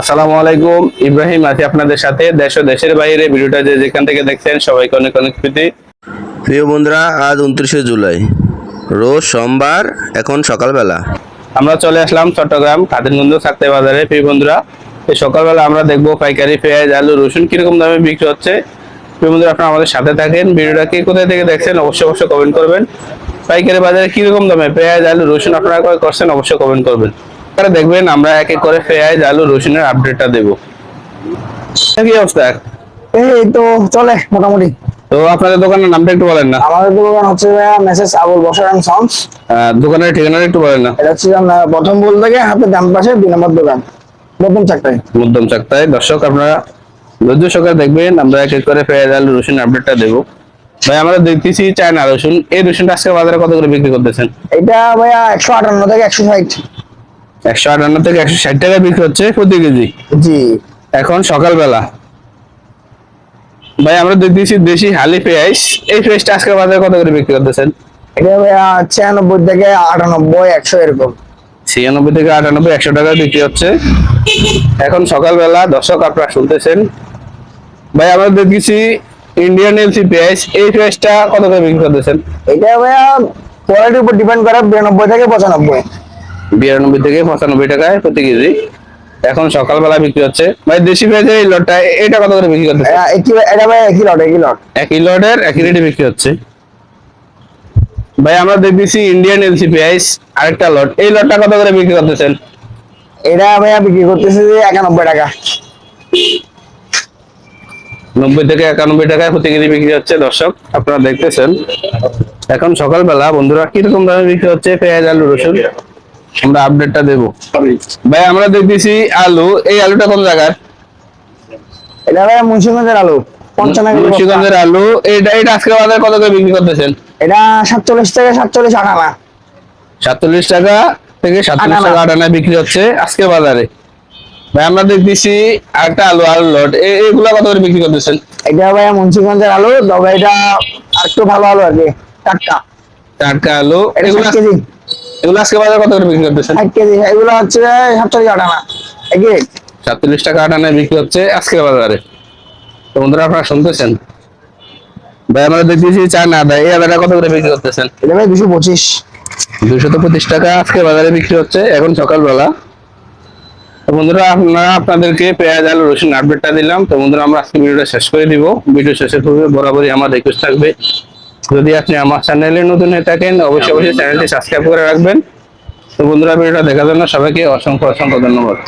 আসসালামু আলাইকুম। ইব্রাহিম আছি আপনাদের সাথে। দেশ ও দেশের বাইরে ভিডিওটা যে যেখান থেকে দেখছেন সবাইকে অনেক অনেক প্রীতি। প্রিয় বন্ধুরা আজ উনত্রিশে জুলাই। রোজ সোমবার এখন সকালবেলা। আমরা চলে আসলাম চট্টগ্রাম কাদিরগঞ্জ থাকতে বাজারে। প্রিয় বন্ধুরা এই সকালবেলা আমরা দেখব পাইকারি পেঁয়াজ আলু রসুন কীরকম দামে বিক্রি হচ্ছে। প্রিয় বন্ধুরা আপনারা আমাদের সাথে থাকেন। ভিডিওটা কে কোথায় থেকে দেখছেন অবশ্যই অবশ্যই কমেন্ট করবেন। পাইকারি বাজারে কীরকম দামে পেঁয়াজ আলু রসুন আপনারা ক্রয় করছেন অবশ্যই কমেন্ট করবেন। আপনারা দেখবেন আমরা এক এক করে পেঁয়াজ আলু রসুনের আপডেটটা দেবো। কি অবস্থা? এই তো চলে মোটামুটি। তো আপনাদের দোকানের নামটা একটু বলেন না। আমাদের দোকান হচ্ছে মেসেজ আবুল বসার অ্যান্ড সাউন্ডস দোকানের ঠিকানাটা একটু বলেন না। এটা হচ্ছে প্রথম বল থেকে হাতে ডান পাশে দুই নম্বর দোকান প্রথম চাকরি মধ্যম চাকতায় দর্শক আপনারা ধৈর্য সকাল দেখবেন আমরা এক এক করে পেঁয়াজ আলু রসুন আপডেটটা দেবো। ভাই আমরা দেখতেছি চায়না রসুন। এই রসুনটা আজকে বাজারে কত করে বিক্রি করতেছেন? এটা ভাইয়া একশো আটান্ন থেকে একশো ষাট। একশো আটান্ন থেকে একশো ষাট টাকা বিক্রি হচ্ছে প্রতি কেজি। জি। এখন সকালবেলা। ভাই আমরা দেখতেছি দেশি হালি পেঁয়াজ এই পেঁয়াজটা আজকে বাজারে কত করে বিক্রি করতেছেন? এটা ভাইয়া ছিয়ানব্বই থেকে আটানব্বই একশো এরকম। ছিয়ানব্বই থেকে আটানব্বই একশো টাকা বিক্রি হচ্ছে। এখন সকালবেলা দর্শক আপনারা শুনতেছেন। ভাই আমরা দেখতেছি ইন্ডিয়ান এলসি পেঁয়াজ এই পেঁয়াজটা কত করে বিক্রি করতেছেন? এটা ভাইয়া কোয়ালিটির উপর ডিপেন্ড করে বিরানব্বই থেকে পঁচানব্বই। বিরানব্বই থেকে পঁচানব্বই টাকায় প্রতি কেজি। এখন সকালবেলা বিক্রি হচ্ছে। ভাই দেশি পেঁয়াজের এই লটটা এটা কত করে বিক্রি করতেছে? এটা ভাই একই লট একই লট। একই লটের একই রেটে বিক্রি হচ্ছে। ভাই আমরা দেখতেছি ইন্ডিয়ান এলসি পেঁয়াজ আরেকটা লট। এই লটটা কত করে বিক্রি করতেছেন? এটা ভাইয়া বিক্রি করতেছে যে একানব্বই টাকা। নব্বই থেকে একানব্বই টাকায় প্রতি কেজি বিক্রি হচ্ছে দর্শক আপনারা দেখতেছেন। এখন সকালবেলা বন্ধুরা কীরকম দামে বিক্রি হচ্ছে পেঁয়াজ আলু রসুন? আমরা আপডেটটা দেবো। ভাই আমরা দেখতেছি আলু। এই আলুটা কোন জায়গার? এটা ভাইয়া মুন্সিগঞ্জের আলু। মুন্সিগঞ্জের আলু। এটা এটা আজকে বাজারে কত করে বিক্রি করতেছেন? এটা সাতচল্লিশ থেকে সাতচল্লিশ আটানা সাতচল্লিশ টাকা থেকে সাতচল্লিশ। টাকা আটানা বিক্রি হচ্ছে আজকে বাজারে। ভাই আমরা দেখতেছি আরেকটা আলু আলু লট। এগুলা কত করে বিক্রি করতেছেন? এটা ভাইয়া মুন্সিগঞ্জের আলু তবে এটা একটু ভালো আলু আর কি। টাটকা। টাটকা আলু। এগুলো এগুলো আজকে বাজারে কত করে বিক্রি করতেছেন? ষাট কেজি এগুলো হচ্ছে সাতচল্লিশ আটানা একই rate। সাতচল্লিশ টাকা আটানায় বিক্রি হচ্ছে আজকের বাজারে। তো বন্ধুরা আপনারা শুনতেছেন? ভাই আমরা দেখতেছি চায়না। আদা এই আদাটা কত করে বিক্রি করতেছেন? এটা ভাই দুশো পঁচিশ। দুশত পঁচিশ টাকা আজকে বাজারে বিক্রি হচ্ছে এখন সকালবেলা। তো বন্ধুরা আপনারা আপনাদেরকে পেঁয়াজ আলু রসুন আপডেটটা দিলাম। তো বন্ধুরা আমরা আজকে ভিডিওটা শেষ করে দিব। ভিডিও শেষের পূর্বে বরাবরই আমার রিকোয়েস্ট থাকবে। যদি আপনি আমার চ্যানেলে নতুন হয়ে থাকেন, অবশ্যই অবশ্যই চ্যানেলটি সাবস্ক্রাইব করে রাখবেন। তো বন্ধুরা, ভিডিওটা দেখার জন্য সবাইকে অসংখ্য অসংখ্য ধন্যবাদ।